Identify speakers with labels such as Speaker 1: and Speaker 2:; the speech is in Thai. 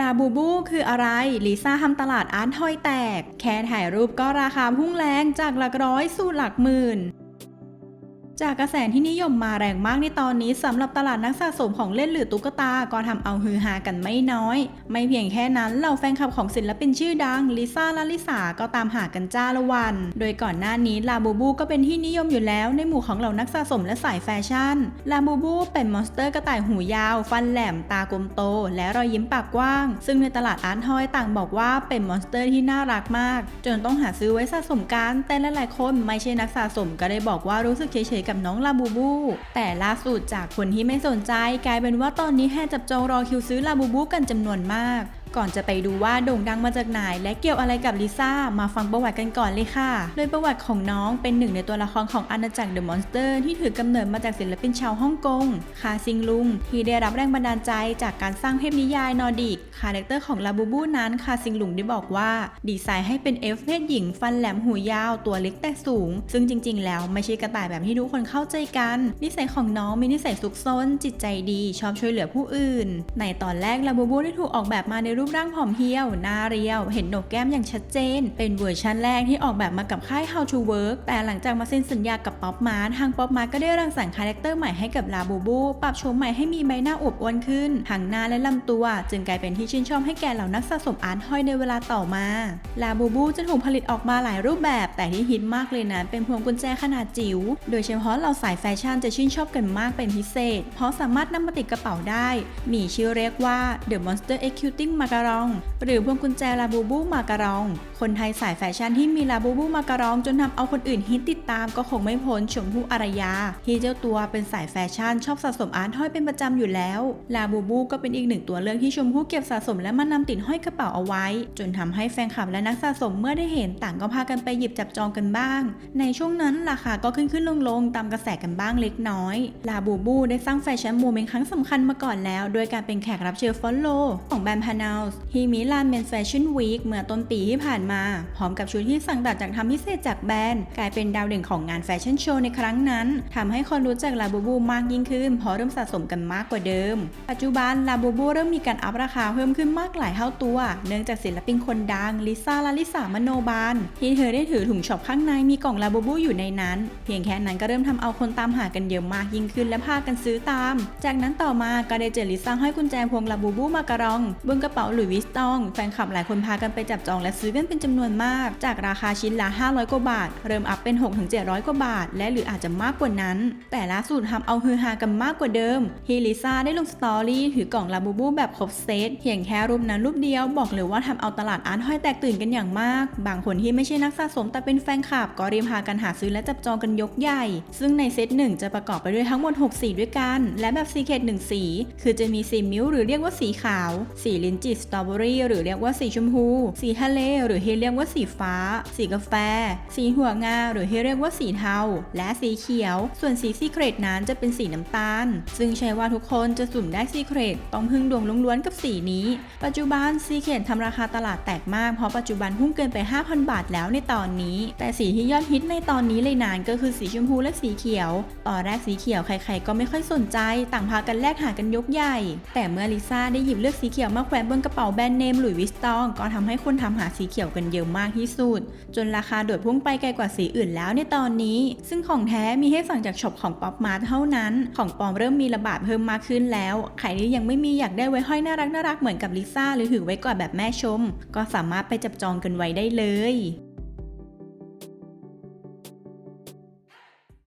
Speaker 1: ลาบูบูคืออะไร ลิซ่าทำตลาดอาร์ตทอยแตก แค่ถ่ายรูปก็ราคาพุ่งแรงจากหลักร้อยสู่หลักหมื่น จากกระแสที่นิยมมาแรงมากในตอนนี้สำหรับตลาดนักสะสมของเล่นหรือตุ๊กตาก็ทำเอาฮือฮากันไม่น้อย ไม่เพียงแค่นั้นเหล่าแฟนคลับของศิลปินชื่อดังลิซ่าและลิสาก็ตามหากันจ้าละวัน โดยก่อนหน้านี้ลาบูบูก็เป็นที่นิยมอยู่แล้วในหมู่ของเหล่านักสะสมและสายแฟชั่นลาบูบูเป็นมอนสเตอร์กระต่ายหูยาว ฟันแหลมตากลมโต และรอยยิ้มปากกว้าง ซึ่งในตลาดอาร์ตทอยต่างบอกว่าเป็นมอนสเตอร์ที่น่ารักมาก จนต้องหาซื้อไว้สะสมกันแต่หลายๆคนไม่ใช่นักสะสมก็ได้บอกว่ารู้สึกเฉยๆกับน้องลาบูบู แต่ล่าสุดจากคนที่ไม่สนใจกลายเป็นว่าตอนนี้แห่จับจองรอคิวซื้อลาบูบูกันจำนวนมาก ก่อนจะไปดูว่าโด่งดังมาจากไหนและเกี่ยวอะไรกับลิซ่ามาฟังประวัติกันก่อนเลยค่ะ โดยประวัติของน้องเป็นหนึ่งในตัวละครของอาณาจักรเดอะมอนสเตอร์ที่ถือกำเนิดมาจากศิลปินชาวฮ่องกง คาซิงลุง ที่ได้รับแรงบันดาลใจจากการสร้างเทพนิยายนอร์ดิก คาแรคเตอร์ของลาบูบูนั้นคาซิงลุงได้บอกว่า ดีไซน์ให้เป็นเอฟเพศหญิงฟันแหลมหูยาวตัวเล็กแต่สูง ซึ่งจริง ๆ แล้วไม่ใช่กระต่ายแบบที่ทุกคนเข้าใจกัน นิสัยของน้องมีนิสัยซุกซนจิตใจดี ชอบช่วยเหลือผู้อื่น ในตอนแรกลาบูบูได้ถูกออกแบบมาในรููปร่างผอมเพรียว หน้าเรียว เห็นโหนกแก้มอย่างชัดเจน เป็นเวอร์ชันแรกที่ออกแบบมากับค่าย How to Work แต่หลังจากมาเซ็นสัญญากับป๊อปมาร์ทางป๊อปมาร์ก็ได้รังสรรค์คาแรคเตอร์ใหม่ให้กับลาบูบู ปรับโฉมใหม่ให้มีใบหน้าอวบอ้วนขึ้นทั้งหน้าและลำตัว จึงกลายเป็นที่ชื่นชอบให้แก่เหล่านักสะสมอาร์ตห้อยในเวลาต่อมาลาบูบูจะถูกผลิตออกมาหลายรูปแบบ แต่ที่ฮิตมากเลยนะเป็นพวงกุญแจขนาดจิ๋ว โดยเฉพาะเหล่าสายแฟชั่นจะชื่นชอบกันมากเป็นพิเศษ เพราะสามารถนำมาติดกระเป๋าได้ มีชื่อเรียกว่า The Monster การอง หรือพวงกุญแจลาบูบูมาการอง คนไทยสายแฟชั่นที่มีลาบูบูมาการองจนทำเอาคนอื่นฮิตติดตามก็คงไม่พ้นชมพู่อารยา ที่เจ้าตัวเป็นสายแฟชั่นชอบสะสมอาร์ตห้อยเป็นประจำอยู่แล้ว ลาบูบูก็เป็นอีกหนึ่งตัวเลือกที่ชมพู่เก็บสะสมและมานำติดห้อยกระเป๋าเอาไว้ จนทำให้แฟนคลับและนักสะสมเมื่อได้เห็นต่างก็พากันไปหยิบจับจองกันบ้าง ในช่วงนั้นราคาก็ขึ้นขึ้นลงลงตามกระแสกันบ้างเล็กน้อย ลาบูบูได้สร้างแฟชั่นโมเมนต์ครั้งสำคัญมาก่อนแล้วโดยการเป็นแขกรับเชิญฟอลโลของแบรนด์พานาลส์ที่มิลานเมนแฟชั่นวีคเมื่อต้นปีที่ผ่านมาพร้อมกับชุดที่สั่งตัดจากทำพิเศษจากแบรนด์ กลายเป็นดาวเด่นของงานแฟชั่นโชว์ในครั้งนั้นทำให้คนรู้จักลาบูบูมากยิ่งขึ้นเพราะเริ่มสะสมกันมากกว่าเดิม ปัจจุบันลาบูบูเริ่มมีการอัพราคาเพิ่มขึ้นมากหลายเท่าตัว เนื่องจากศิลปินคนดังลิซ่าลาลิสามโนบาลที่เธอได้ถือถุงช็อปข้างในมีกล่องลาบูบูอยู่ในนั้น เพียงแค่นั้นก็เริ่มทำเอาคนตามหากันเยอะมากยิ่งขึ้นและพากันซื้อตาม จากนั้นต่อมาก็ได้เจอลิซ่าห้อยกุญแจพวงลาบูบูมาการองบนกระเป๋าหลุยส์วิสตอง แฟนคลับหลายคนพากันไปจับจองและซื้อกันเป็นจำนวนมาก จากราคาชิ้นละ 500 กว่าบาท เริ่มอัพเป็น 6-700 กว่าบาท และหรืออาจจะมากกว่านั้น แต่ล่าสุดทำเอาฮือฮากันมากกว่าเดิมฮีลิซ่าได้ลงสตอรี่ถือกล่องลาบูบูแบบครบเซตเพียงแค่รูปนั้นรูปเดียวบอกเลยว่าทำเอาตลาดอาร์ตห้อยแตกตื่นกันอย่างมาก บางคนที่ไม่ใช่นักสะสมแต่เป็นแฟนคลับก็รีบพากันหาซื้อและจับจองกันยกใหญ่ ซึ่งในเซตหนึ่งจะประกอบไปด้วยทั้งหมด 6 สีด้วยกัน และแบบซีเคทหนึ่งสี คือจะมีสีมิวหรือเรียกว่าสีขาว สีลิ้นจี่สตรอเบอรี่หรือเรียกว่าสีชมพู สีทะเลหรือที่เรียกว่าสีฟ้า สีกาแฟ สีหัวงา หรือที่เรียกว่าสีเทา และสีเขียว ส่วนสีซีเครตนั้นจะเป็นสีน้ำตาล ซึ่งใช่ว่าทุกคนจะสุ่มได้ซีเครตต้องพึ่งดวงล้วนๆกับสีนี้ ปัจจุบันซีเครตทำราคาตลาดแตกมาก เพราะปัจจุบันพุ่งเกินไป 5,000 บาทแล้วในตอนนี้ แต่สีที่ยอดฮิตในตอนนี้เลยนานก็คือสีชมพูและสีเขียว ตอนแรกสีเขียวใครๆก็ไม่ค่อยสนใจ ต่างพากันแลกหากันยกใหญ่ แต่เมื่อลิซ่าได้หยิบเลือกสีเขียวมาแขวนบนกระเป๋าแบรนด์เนมหลุยส์วิสตองก็ทำให้คนทำหาสีเขียวกันเยอะมากที่สุด จนราคาโดดพุ่งไปไกลกว่าสีอื่นแล้วในตอนนี้ ซึ่งของแท้มีให้สั่งจากช็อปของป๊อปมาเท่านั้น ของปลอมเริ่มมีระบาดเพิ่มมากขึ้นแล้วใครที่ยังไม่มีอยากได้ไว้ห้อยน่ารักน่ารักเหมือนกับลิซ่าหรือถือไว้กอดแบบแม่ชม ก็สามารถไปจับจองกันไว้ได้เลย